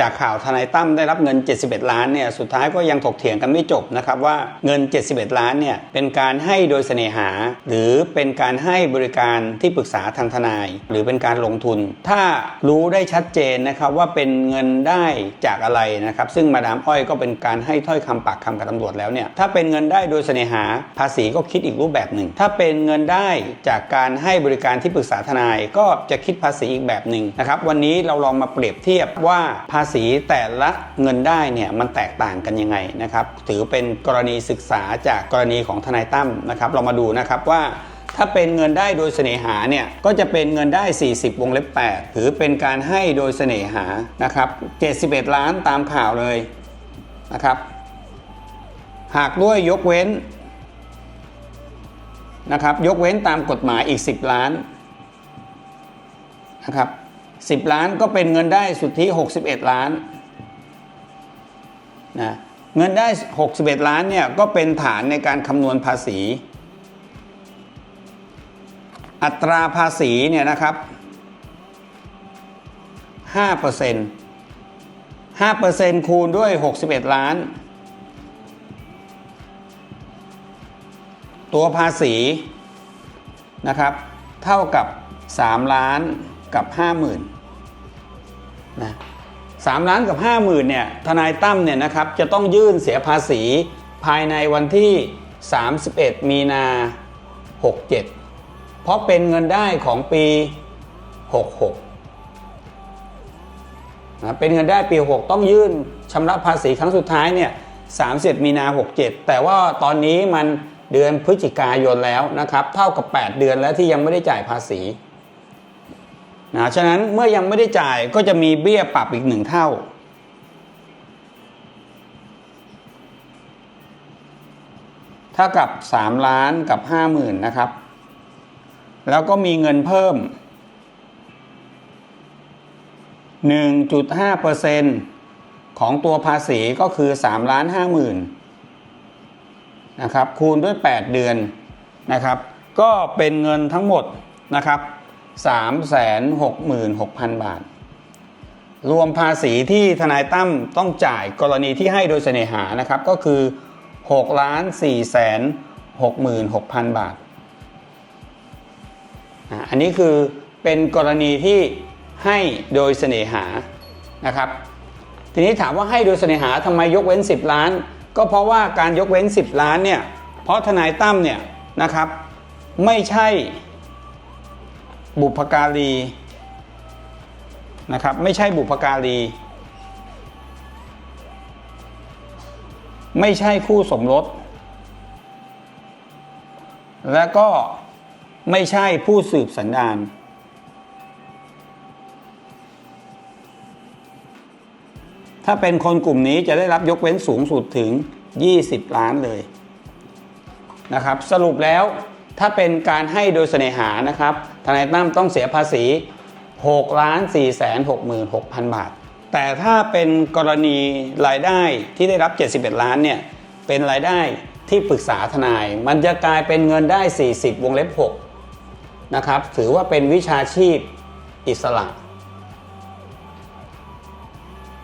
จากข่าวทนายตั้มได้รับเงิน 71 ล้านเนี่ยสุดท้ายก็ยังถกเถียงกันไม่จบนะครับว่าเงิน 71 ล้านเนี่ยเป็นการให้โดยเสน่หา หรือเป็นการให้บริการที่ปรึกษาทางทนาย หรือเป็นการลงทุน ถ้ารู้ได้ชัดเจนนะครับว่าเป็นเงินได้จากอะไรนะครับซึ่งมาดามอ้อยก็เป็นการให้ถ้อยคำปากคำกับตำรวจแล้วเนี่ยถ้าเป็นเงินได้โดยเสน่หาภาษีก็คิดอีกรูปแบบหนึ่ง ถ้าเป็นเงินได้จากการให้บริการที่ปรึกษาทนายก็จะคิดภาษีอีกแบบหนึ่งนะครับวันนี้เราลองมาเปรียบเทียบว่าภาาษีแต่ละเงินได้เนี่ยมันแตกต่างกันยังไงนะครับ ถือเป็นกรณีศึกษาจากกรณีของทนายตั้มนะครับ เรามาดูนะครับว่าถ้าเป็นเงินได้โดยเสน่หาเนี่ยก็จะเป็นเงินได้ 40 วงเล็บ 8 ถือเป็นการให้โดยเสน่หานะครับ 71 ล้านตามข่าวเลยนะครับ หากด้วยยกเว้นนะครับยกเว้นตามกฎหมายอีก 10 ล้านนะครับ 10 ล้านก็เป็นเงินได้สุทธิ 61 ล้านนะเงินได้ 61 ล้านเนี่ยก็เป็นฐานในการคำนวณภาษี อัตราภาษีเนี่ยนะครับ5% 5%คูณด้วย 61 ล้าน ตัวภาษีนะครับ เท่ากับ 3 ล้าน กับ 50,000นะ3ล้านกับ 50,000เนี่ยทนายตั้มเนี่ยนะครับจะต้องยื่นเสียภาษีภายในวันที่ 31 มีนา 67 เพราะเป็นเงินได้ของปี 66นะเป็นเงินได้ปี6ต้องยื่นชำระภาษีครั้งสุดท้ายเนี่ย31มีนา 67 แต่ว่าตอนนี้มันเดือนพฤศจิกายนแล้วนะครับ เท่ากับ 8 เดือนแล้วที่ยังไม่ได้จ่ายภาษี นะฉะนั้นเมื่อยังไม่ได้จ่ายก็จะมีเบี้ยปรับอีกหนึ่งเท่า เท่ากับ 3 ล้านกับ 50,000นะครับ แล้วก็มีเงินเพิ่ม 1.5%ของตัวภาษีก็คือ 3 ล้าน 50,000นะครับคูณด้วย 8 เดือนนะครับ ก็เป็นเงินทั้งหมดนะครับ 366,000 บาท รวมภาษีที่ทนายตั้มต้องจ่ายกรณีที่ให้โดยเสน่หานะครับ ก็คือ6ล้าน4แสน66,000 บาท อันนี้คือเป็นกรณีที่ให้โดยเสน่หานะครับ ทีนี้ถามว่าให้โดยเสน่หาทำไมยกเว้น 10 ล้าน ก็เพราะว่าการยกเว้น 10 ล้านเนี่ย เพราะทนายตั้มเนี่ยนะครับไม่ใช่ บุพการีนะครับ ไม่ใช่บุพการี ไม่ใช่คู่สมรส และก็ไม่ใช่ผู้สืบสันดานถ้าเป็นคนกลุ่มนี้จะได้รับยกเว้นสูงสุดถึง 20 ล้านเลยนะครับ สรุปแล้ว ถ้าเป็นการให้โดยเสน่หานะครับทนายตั้มต้องเสียภาษี6ล้าน4แสน66,000 บาท แต่ถ้าเป็นกรณีรายได้ที่ได้รับ 71 ล้านเนี่ยเป็นรายได้ที่ปรึกษาทนาย มันจะกลายเป็นเงินได้ 40 วงเล็บ6นะครับถือว่าเป็นวิชาชีพอิสระ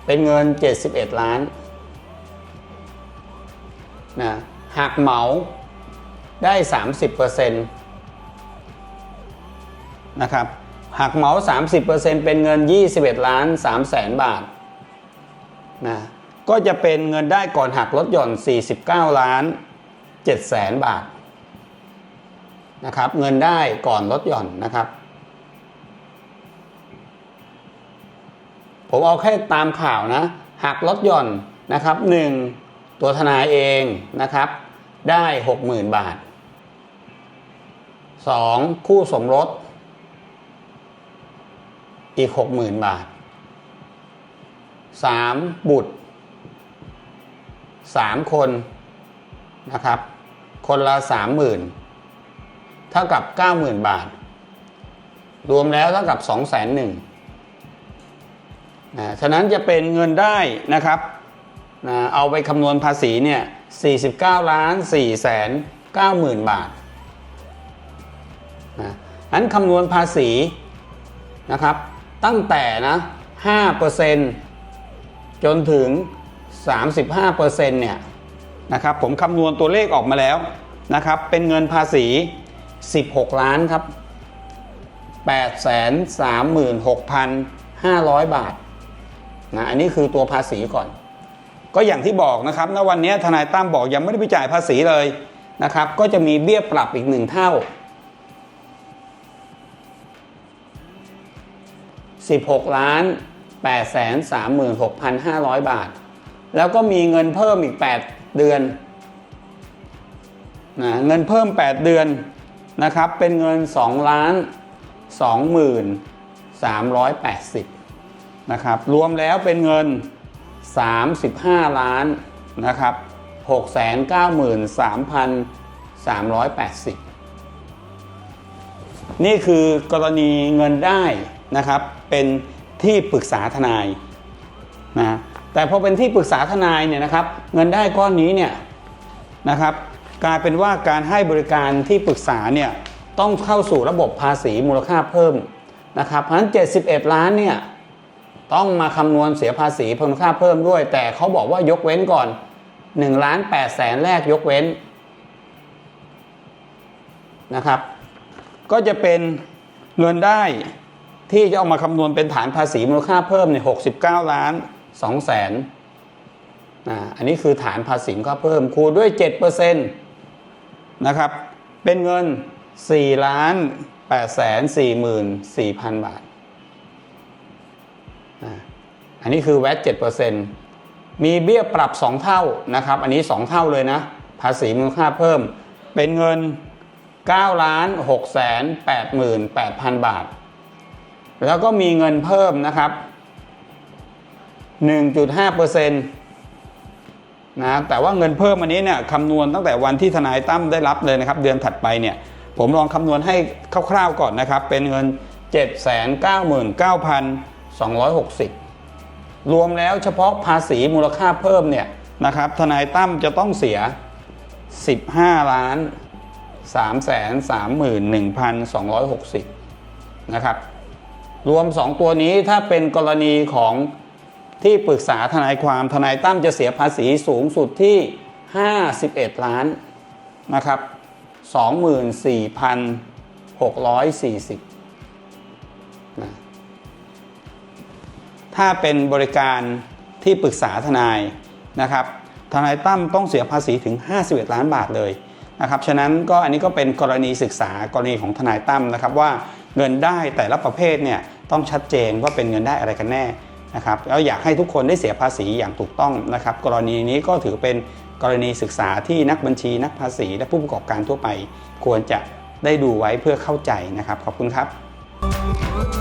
เป็นเงิน 71 ล้านนะหักเหมา ได้ 30%นะครับหักเหมา 30%เป็นเงิน 21 ล้าน3แสนบาทนะก็จะเป็นเงินได้ก่อนหักลดหย่อน 49 ล้าน7แสนบาทนะครับเงินได้ก่อนลดหย่อนนะครับ ผมเอาแค่ตามข่าวนะหักลดหย่อนนะครับ 1. ตัวทนายเองนะครับ ได้ 60,000 บาท 2. คู่สมรส อีก 60,000 บาท 3. บุตร 3 คนนะครับ คนละ 30,000 เท่ากับ 90,000 บาท รวมแล้วเท่ากับ 201,000นะฉะนั้นจะเป็นเงินได้นะครับนะเอาไปคำนวณภาษีเนี่ย49ล้าน4แสน9หมื่นบาท นะนั้นคำนวณภาษีนะครับ ตั้งแต่นะ5%นจนถึง 35%เนี่ยนะครับผมคำนวณตัวเลขออกมาแล้วนะครับ เป็นเงินภาษี 16 ล้านครับ 836,500 บาทนะอันนี้คือตัวภาษีก่อน ก็อย่างที่บอกนะครับณวันนี้ทนายตั้มบอกยังไม่ได้ไปจ่ายภาษีเลยนะครับ ก็จะมีเบี้ยปรับอีกหนึ่งเท่า 16ล้าน8แสน36,500 บาท แล้วก็มีเงินเพิ่มอีก 8 เดือนนะเงินเพิ่ม 8 เดือนนะครับ เป็นเงิน2ล้าน23,80นะครับรวมแล้วเป็นเงิน 35 ล้านนะครับ693,380 นี่คือกรณีเงินได้ นะครับเป็นที่ปรึกษาทนายนะแต่พอเป็นที่ปรึกษาทนายเนี่ยนะครับเงินได้ก้อนนี้เนี่ยนะครับกลายเป็นว่าการให้บริการที่ปรึกษาเนี่ยต้องเข้าสู่ระบบภาษีมูลค่าเพิ่มนะครับเพราะฉะนั้น 71 ล้านเนี่ยต้องมาคำนวณเสียภาษีมูลค่าเพิ่มด้วย แต่เขาบอกว่ายกเว้นก่อน 1 ล้าน8แสนแรกยกเว้นนะครับ ก็จะเป็นเงินได้ ที่จะเอามาคำนวณเป็นฐานภาษีมูลค่าเพิ่มเนี่ย69ล้าน2แสนนะอันนี้คือฐานภาษีมูลค่าเพิ่มคูณด้วย7%นตนะครับเป็นเงิน4ล้าน8แสน44,000บาท อันนี้คือแวต7%มีเบี้ยปรับ2เท่านะครับ อันนี้2เท่าเลยนะ ภาษีมูลค่าเพิ่ม เป็นเงิน9ล้าน6แสน88,000บาท แล้วก็มีเงินเพิ่มนะครับ 1.5%นะแต่ว่าเงินเพิ่มอันนี้เนี่ยคำนวณตั้งแต่วันที่ทนายตั้มได้รับเลยนะครับ เดือนถัดไปเนี่ย ผมลองคำนวณให้คร่าวๆก่อนนะครับ เป็นเงิน 799,260 รวมแล้วเฉพาะภาษีมูลค่าเพิ่มเนี่ยนะครับ ทนายตั้มจะต้องเสีย 15 ล้าน331,260 นะครับ รวม 2 ตัวนี้ถ้าเป็นกรณีของที่ปรึกษาทนายความทนายตั้มจะเสียภาษีสูงสุดที่ 51 ล้านนะครับ 24,640นะถ้าเป็นบริการที่ปรึกษาทนายนะครับทนายตั้มต้องเสียภาษีถึง 51 ล้านบาทเลยนะครับ ฉะนั้นก็อันนี้ก็เป็นกรณีศึกษากรณีของทนายตั้มนะครับว่า เงินได้แต่ละประเภทเนี่ยต้องชัดเจนว่าเป็นเงินได้อะไรกันแน่นะครับแล้วอยากให้ทุกคนได้เสียภาษีอย่างถูกต้องนะครับ กรณีนี้ก็ถือเป็นกรณีศึกษาที่นักบัญชีนักภาษี และผู้ประกอบการทั่วไป ควรจะได้ดูไว้เพื่อเข้าใจนะครับ ขอบคุณครับ